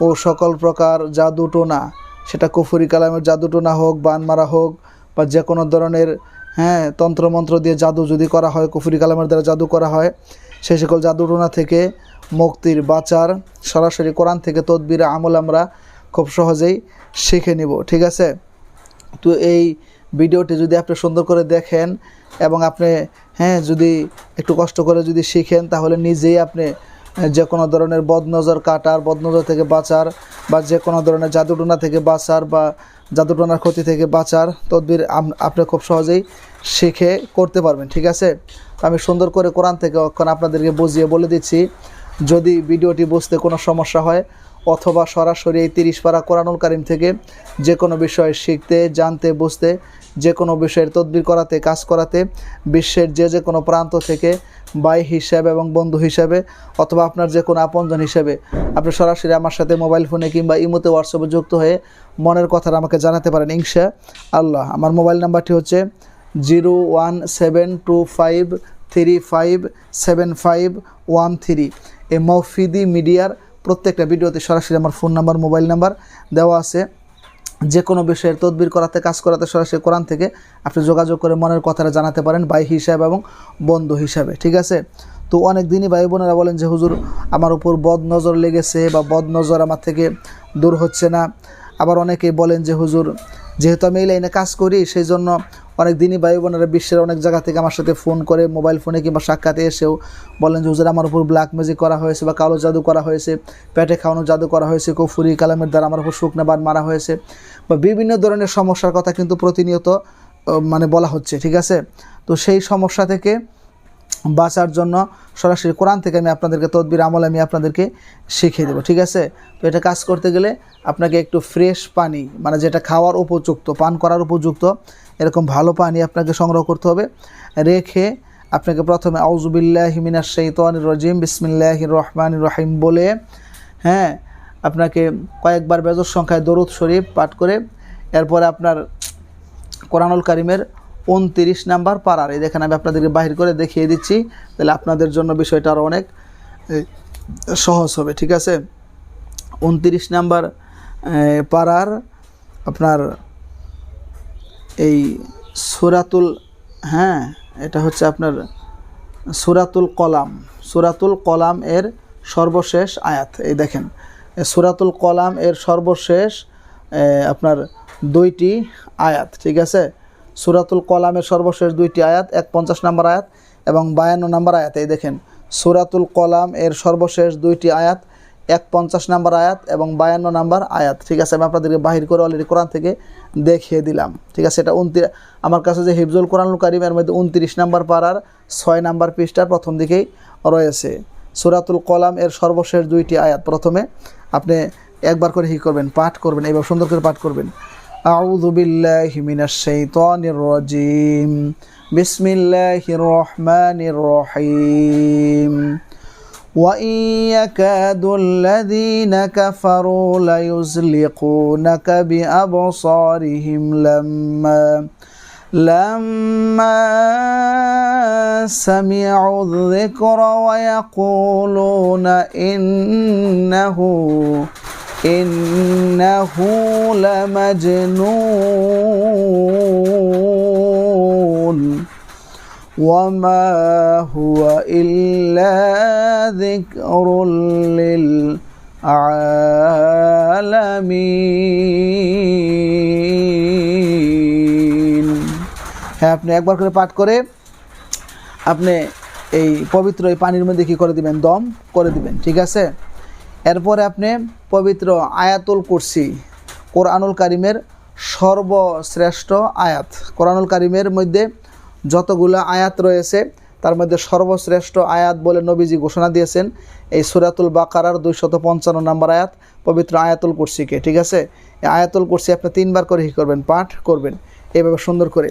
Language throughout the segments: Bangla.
ও সকল প্রকার জাদুটোনা সেটা কুফুরি কালামের জাদুটোনা হোক, বান মারা হোক, বা যে কোনো ধরনের হ্যাঁ তন্ত্রমন্ত্র দিয়ে জাদু যদি করা হয়, কুফুরি কালামের দ্বারা জাদু করা হয় সেই সকল জাদুটোনা থেকে মুক্তির বাঁচার সরাসরি কোরআন থেকে তদবির, আমল আমরা খুব সহজেই শিখে নিব, ঠিক আছে? তো এই ভিডিওটি যদি আপনি সুন্দর করে দেখেন এবং আপনি হ্যাঁ যদি একটু কষ্ট করে যদি শিখেন, তাহলে নিজেই আপনি যে কোনো ধরনের বদনজর কাটার, বদনজর থেকে বাঁচার বা যে কোনো ধরনের জাদুটোনা থেকে বাঁচার বা জাদুটোনার ক্ষতি থেকে বাঁচার তদবির আপনি খুব সহজেই শিখে করতে পারবেন, ঠিক আছে? আমি সুন্দর করে কোরআন থেকে অক্ষণ আপনাদেরকে বুঝিয়ে বলে দিচ্ছি, যদি ভিডিওটি বুঝতে কোনো সমস্যা হয় অথবা সরাসরি এই তিরিশ পারা কোরআনুল কারিম থেকে যে কোনো বিষয় শিখতে, জানতে, বুঝতে যে কোনো বিষয়ের তদবির করাতে, কাজ করাতে, বিশ্বের যে যে কোনো প্রান্ত থেকে ভাই হিসাবে এবং বন্ধু হিসাবে অথবা আপনার যে কোনো আপনজন হিসাবে আপনি সরাসরি আমার সাথে মোবাইল ফোনে কিংবা ইমোতে হোয়াটসঅ্যাপে যুক্ত হয়ে মনের কথাটা আমাকে জানাতে পারেন ইনশা আল্লাহ। আমার মোবাইল নাম্বারটি হচ্ছে zero one seven two five three five seven five one three. এই মৌফিদি মিডিয়ার প্রত্যেকটা ভিডিওতে সরাসরি আমার ফোন নাম্বার, মোবাইল নাম্বার দেওয়া আছে। যে কোনো বিষয়ের তদবির করাতে, কাজ করাতে সরাসরি কোরআন থেকে আপনি যোগাযোগ করে মনের কথাটা জানাতে পারেন ভাই হিসাবে এবং বন্ধু হিসাবে, ঠিক আছে? তো অনেক দিনই ভাই বোনেরা বলেন যে, হুজুর, আমার উপর বদ নজর লেগেছে বা বদ নজর আমার থেকে দূর হচ্ছে না। আবার অনেকেই বলেন যে, হুজুর যেহেতু আমি এই লাইনে কাজ করি সেই জন্য অনেক দিনই ভাই বোনেরা বিশ্বের অনেক জায়গা থেকে আমার সাথে ফোন করে, মোবাইল ফোনে কিংবা সাক্ষাতে এসেও বলেন যে, হুজুর, আমার উপর ব্ল্যাক ম্যাজিক করা হয়েছে বা কালো জাদু করা হয়েছে, পেটে খাওয়ানো জাদু করা হয়েছে, কুফুরি কালামের দ্বারা আমার উপর শুকনা বান মারা হয়েছে। বা বিভিন্ন ধরনের সমস্যার কথা কিন্তু প্রতিনিয়ত মানে বলা হচ্ছে, ঠিক আছে? তো সেই সমস্যা থেকে বাঁচার জন্য সরাসরি কোরআন থেকে আমি আপনাদেরকে তদবির আমল আমি আপনাদেরকে শিখিয়ে দেবো, ঠিক আছে? তো এটা কাজ করতে গেলে আপনাকে একটু ফ্রেশ পানি মানে যেটা খাওয়ার উপযুক্ত, পান করার উপযুক্ত, এরকম ভালো পানি আপনাকে সংগ্রহ করতে হবে। রেখে আপনাকে প্রথমে আউজুবিল্লাহ হিমিনার শৈতান রজিম বিসমিল্লাহ রহমান রহিম বলে হ্যাঁ আপনাকে কয়েকবার বেজর সংখ্যায় দরুদ শরীফ পাঠ করে, এরপরে আপনার কোরআনুল কারিমের উনতিরিশ নাম্বার পাড়ার। এই দেখেন আমি আপনাদেরকে বাহির করে দেখিয়ে দিচ্ছি। তাহলে আপনাদের জন্য বিষয়টা আরও অনেক সহজ হবে, ঠিক আছে? উনতিরিশ নাম্বার পাড়ার আপনার এই সুরাতুল হ্যাঁ এটা হচ্ছে আপনার সুরাতুল কলাম। সুরাতুল কলাম এর সর্বশেষ আয়াত। এই দেখেন সুরাতুল কলাম এর সর্বশেষ আপনার দুইটি আয়াত, ঠিক আছে? সুরাতুল কলামের সর্বশেষ দুইটি আয়াত এক পঞ্চাশ নম্বর আয়াত এবং বায়ান্ন নম্বর আয়াত। এই দেখেন, সুরাতুল কলাম এর সর্বশেষ দুইটি আয়াত এক পঞ্চাশ নাম্বার আয়াত এবং বায়ান্ন নাম্বার আয়াত। ঠিক আছে, আমি আপনাদেরকে বাহির করে অলরেডি কোরআন থেকে দেখিয়ে দিলাম। ঠিক আছে, এটা উনত্রিশ আমার কাছে যে হিফজুল কোরআনুল কারিমের মধ্যে উনত্রিশ নাম্বার পাড়ার ছয় নাম্বার পৃষ্ঠার প্রথম দিকেই রয়েছে। সুরাতুল কলাম এর সর্বশেষ দুইটি আয়াত। প্রথমে আপনি একবার করে হি করবেন, পাঠ করবেন এবার সুন্দর করে পাঠ করবেন। أعوذ بالله من الشيطان الرجيم. بسم الله الرحمن الرحيم. وإن يكاد الذين كفروا ليزلقونك بأبصارهم لما لما سمعوا الذكر ويقولون إنه إنه لمجنون وما هو إلا ذكر للعالمين হ্যাঁ আপনি একবার করে পাঠ করে আপনি এই পবিত্র এই পানির মধ্যে কী করে দিবেন দম করে দিবেন ঠিক আছে এরপরে আপনি পবিত্র আয়াতুল কুরসি, কোরআনুল কারিমের সর্বশ্রেষ্ঠ আয়াত। কোরআনুল কারিমের মধ্যে যতগুলো আয়াত রয়েছে, তার মধ্যে সর্বশ্রেষ্ঠ আয়াত বলে নবীজি ঘোষণা দিয়েছেন। এই সুরাতুল বাকারার দুইশত পঞ্চান্ন নম্বর আয়াত, পবিত্র আয়াতুল কুরসিকে, ঠিক আছে? আয়াতুল কুরসি আপনি তিনবার করে হি করবেন? পাঠ করবেন। এইভাবে সুন্দর করে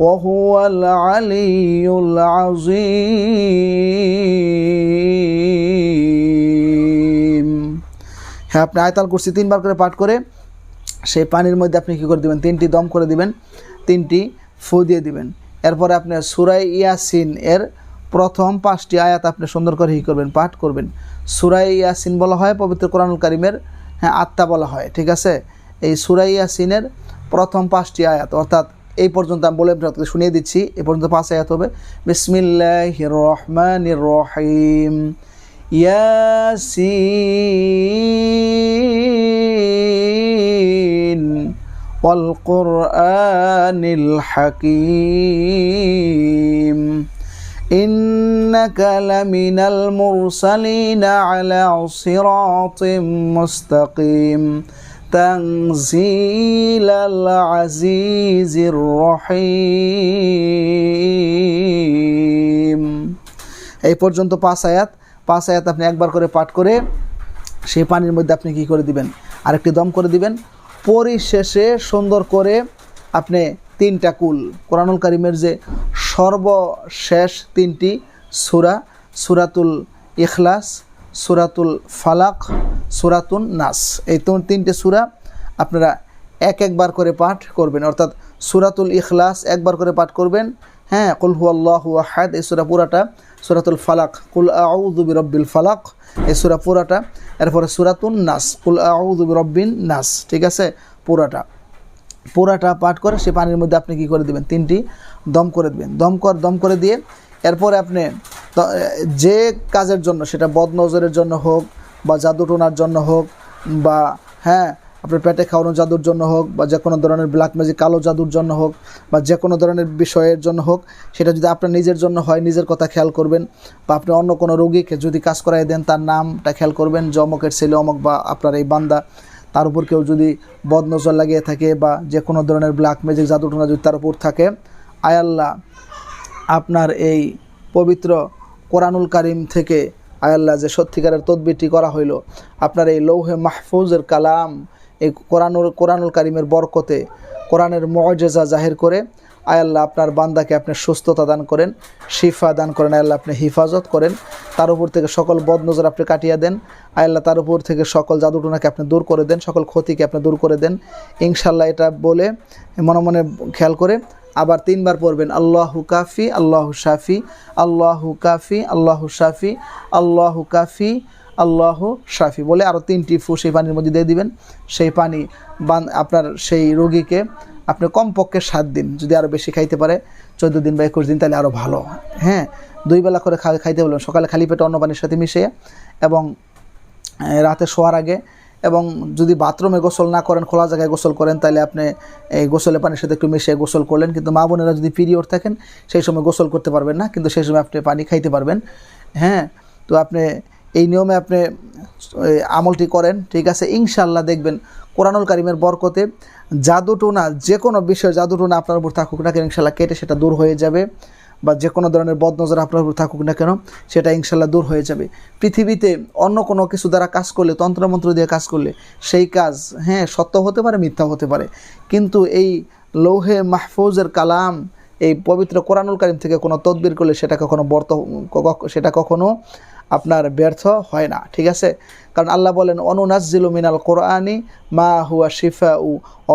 وهو العلي العظيم হ্যাঁ আপনি আয়তাল কুরসি তিনবার করে পাঠ করে সেই পানির মধ্যে আপনি কী করে দিবেন তিনটি দম করে দিবেন তিনটি ফু দিয়ে দিবেন এরপরে আপনি সুরাই ইয়াসিন এর প্রথম পাঁচটি আয়াত আপনি সুন্দর করে হি করবেন পাঠ করবেন সুরাই ইয়াসিন বলা হয় পবিত্র কোরআনুল কারিমের হ্যাঁ আত্মা বলা হয় ঠিক আছে এই সুরাই ইয়াসিনের প্রথম পাঁচটি আয়াত অর্থাৎ এই পর্যন্ত আমি বলে আপনাকে শুনিয়ে দিচ্ছি এই পর্যন্ত পাঁচ আয়াত হবে বিসমিল্লাহ রহমান রহিম ইয়াসিন والقرآن الحكيم إنك لمن المرسلين على صراط مستقيم تنزيل العزيز الرحيم এই পর্যন্ত পাঁচ আয়াত পাঁচ আয়াত আপনি একবার করে পাঠ করে সেই পানির মধ্যে আপনি কি করে দিবেন আরেকটি দম করে দিবেন পরিশেষে সুন্দর করে আপনি তিনটা কুল কোরআনুল কারিমের যে সর্বশেষ তিনটি সুরা সুরাতুল ইখলাস সুরাতুল ফালাক, সুরাতুন নাস। এই তিনটে সুরা আপনারা এক একবার করে পাঠ করবেন। অর্থাৎ সুরাতুল ইখলাস একবার করে পাঠ করবেন। হ্যাঁ কুল হু আল্লাহ আহাদ, এই সুরা পুরাটা সুরাতুল ফালাক। কুল আউদুবি রব্বিল ফালাক, এই সুরা পুরাটা। এরপরে সুরাতুন নাস, কুল আউদুবি রব্বিন নাস, ঠিক আছে? পুরাটা। পুরাটা পাঠ করে সে পানির মধ্যে আপনি কি করে দিবেন? তিনটি দম করে দেবেন। দম কর দম করে দিয়ে এরপরে আপনি যে কাজের জন্য, সেটা বদনজরের জন্য হোক বা জাদু টোনার জন্য হোক বা হ্যাঁ আপনার পেটে খাওয়ানো জাদুর জন্য হোক বা যে কোনো ধরনের ব্ল্যাক ম্যাজিক কালো জাদুর জন্য হোক বা যে কোনো ধরনের বিষয়ের জন্য হোক, সেটা যদি আপনার নিজের জন্য হয়, নিজের কথা খেয়াল করবেন বা আপনি অন্য কোনো রোগীকে যদি কাজ করাই দেন, তার নামটা খেয়াল করবেন যে অমকের ছেলে অমক বা আপনার এই বান্দা। তার উপর কেউ যদি বদনজর লাগিয়ে থাকে বা যে কোনো ধরনের ব্ল্যাক ম্যাজিক জাদু টোনা যদি তার উপর থাকে আয়াল্লাহ আপনার এই পবিত্র কোরআনুল কারিম থেকে আয়াল্লাহ যে সত্যিকারের তদবিরটি করা হইল, আপনার এই লৌহে মাহফুজের কালাম, এই কোরআনুল কোরআনুল কারিমের বরকতে কোরআনের মজেজা জাহির করে আয়াল্লাহ আপনার বান্দাকে আপনি সুস্থতা দান করেন, শিফা দান করেন আয়াল্লাহ আপনি হিফাজত করেন। তার উপর থেকে সকল বদনজর আপনি কাটিয়ে দেন আয়াল্লাহ তার উপর থেকে সকল জাদুটনাকে আপনি দূর করে দেন, সকল ক্ষতিকে আপনি দূর করে দেন। ইনশাল্লাহ এটা বলে মনে মনে খেয়াল করে আবার তিনবার পড়বেন, আল্লাহু কাফি, আল্লাহু শাফি, আল্লাহু কাফি, আল্লাহু শাফি, আল্লাহু কাফি, আল্লাহু শাফি বলে আরও তিনটি ফু সেই পানির মধ্যে দিয়ে দিবেন। সেই পানি বান আপনার সেই রোগীকে আপনি কমপক্ষে সাত দিন যদি আরও বেশি খাইতে পারে, চোদ্দ দিন বা একুশ দিন তাহলে আরও ভালো। হ্যাঁ দুই বেলা করে খাইতে বলবেন। সকালে খালি পেটে অন্য পানির সাথে মিশিয়ে এবং রাতে শোয়ার আগে এবং যদি বাথরুমে গোসল না করেন, খোলা জায়গায় গোসল করেন, তাহলে আপনি এই গোসলে পানির সাথে একটু মিশিয়ে গোসল করলেন। কিন্তু মা বোনেরা যদি পিরিয়ড থাকেন, সেই সময় গোসল করতে পারবেন না, কিন্তু সেই সময় আপনি পানি খাইতে পারবেন। হ্যাঁ তো আপনি এই নিয়মে আপনি আমলটি করেন, ঠিক আছে? ইনশাল্লাহ দেখবেন কোরআনুল কারিমের বরকতে জাদুটোনা যে কোনো বিষয় জাদুটোনা আপনার উপর থাকুক না কেন ইনশাল্লাহ কেটে সেটা দূর হয়ে যাবে। বা যে কোনো ধরনের বদনজর আপনার উপর থাকুক না কেন, সেটা ইনশাল্লাহ দূর হয়ে যাবে। পৃথিবীতে অন্য কোনো কিছু দ্বারা কাজ করলে, তন্ত্রমন্ত্র দিয়ে কাজ করলে, সেই কাজ হ্যাঁ সত্য হতে পারে, মিথ্যা হতে পারে। কিন্তু এই লৌহে মাহফুজের কালাম, এই পবিত্র কোরআনুল কারিম থেকে কোনো তদবির করলে সেটা কখনো বর্ত সেটা কখনো আপনার ব্যর্থ হয় না, ঠিক আছে? কারণ আল্লাহ বলেন, অনুনাজ্জিলু মিনাল কোরআনি মা হুয়া শিফা উ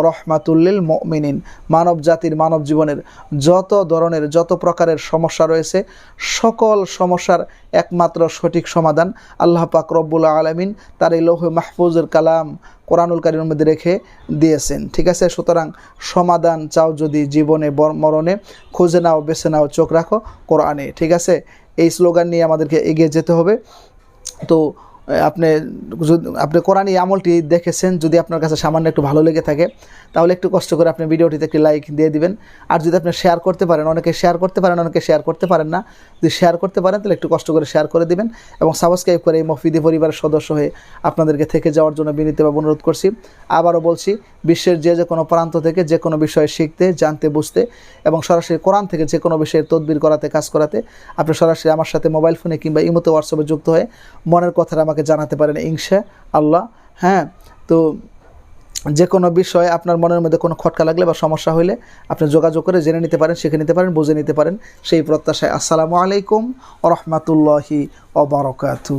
রহমাতুল্লিল মিনিন মানব জাতির মানব জীবনের যত ধরনের, যত প্রকারের সমস্যা রয়েছে, সকল সমস্যার একমাত্র সঠিক সমাধান আল্লাহ পাক রব্বুল আলমিন তার এই লৌহ মাহফুজের কালাম কোরআনুল কারিমের মধ্যে রেখে দিয়েছেন, ঠিক আছে? সুতরাং সমাধান চাও যদি জীবনে, মরণে, খুঁজে নাও, বেছে নাও, চোখ রাখো কোরআনে, ঠিক আছে? এই স্লোগান নিয়ে আমাদেরকে এগিয়ে যেতে হবে। তো আপনি যদি- আপনি কোরআন এই আমলটি দেখেছেন, যদি আপনার কাছে সামান্য একটু ভালো লেগে থাকে, তাহলে একটু কষ্ট করে আপনি ভিডিওটিতে একটি লাইক দিয়ে দিবেন। আর যদি আপনি শেয়ার করতে পারেন, অনেকে শেয়ার করতে পারেন, অনেকে শেয়ার করতে পারেন না। যদি শেয়ার করতে পারেন, তাহলে একটু কষ্ট করে শেয়ার করে দিবেন এবং সাবস্ক্রাইব করে এই মফিদি পরিবারের সদস্য হয়ে আপনাদেরকে থেকে যাওয়ার জন্য বিনীতভাবে অনুরোধ করছি। আবারও বলছি, বিশ্বের যে যে কোনো প্রান্ত থেকে যে কোনো বিষয়ে শিখতে, জানতে, বুঝতে এবং সরাসরি কোরআন থেকে যে কোনো বিষয়ের তদবির করাতে, কাজ করাতে, আপনি সরাসরি আমার সাথে মোবাইল ফোনে কিংবা ইমোতে হোয়াটসঅ্যাপে যুক্ত হয়ে মনের কথাটা আমাকে জানাতে পারেন ইনশা আল্লাহ হ্যাঁ তো যে কোনো বিষয়ে আপনার মনের মধ্যে কোনো খটকা লাগলে বা সমস্যা হলে আপনি যোগাযোগ করে জেনে নিতে পারেন, শিখে নিতে পারেন, বুঝে নিতে পারেন। সেই প্রত্যাশায় আসসালামু আলাইকুম ও রহমতুল্লাহি ওবরকাতু